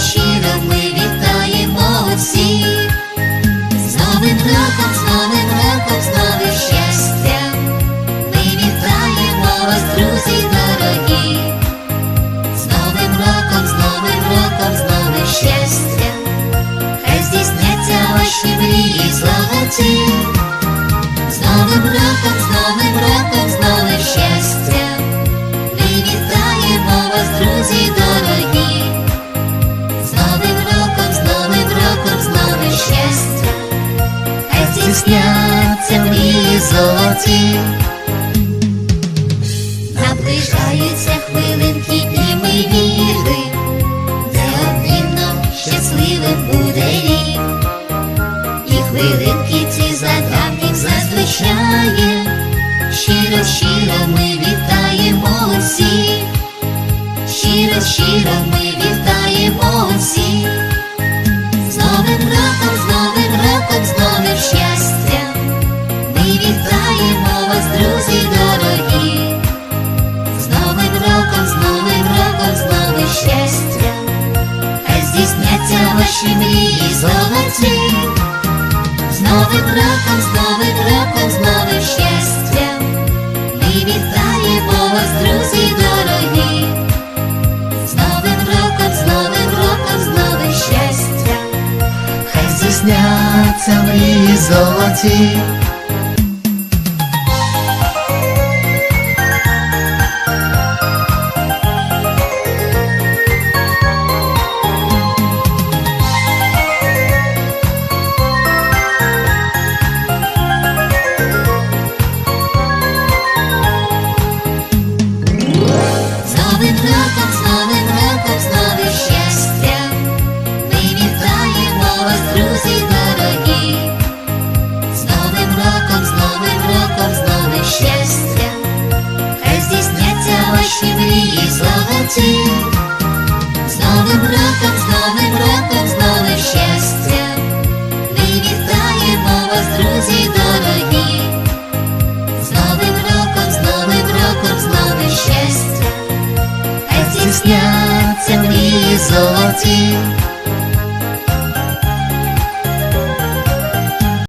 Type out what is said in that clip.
щиро ми вітаємо всіх. З Новим роком, з Новим роком, з новим щастям. Ми вітаємо вас, друзі дорогі. З Новим роком, з Новим роком, з новим щастям. Хай здійсняться ваші мрії золоті. З Новим роком, з Новим роком, з новим щастям. Золоті. Наближаються хвилинки і ми віри, де обмінно щасливим буде рік. І хвилинки ці задавніх зазвичає, щиро, щиро ми вітаємо всіх, щиро, щиро ми вітаємо всіх, ваші мрії золоті. З Новим роком, з Новим роком, з новим щастям. і вітаємо вас, друзі дорогі. З Новим роком, з Новим роком, з новим щастям. Хай здійсняться мрії золоті. Ваші мрії золоті. З Новим роком, з Новим роком, з новим щастям. Ми вітаємо вас, друзі дорогі. З Новим роком, з Новим роком, з новим щастям. Хай здійсняться мрії золоті.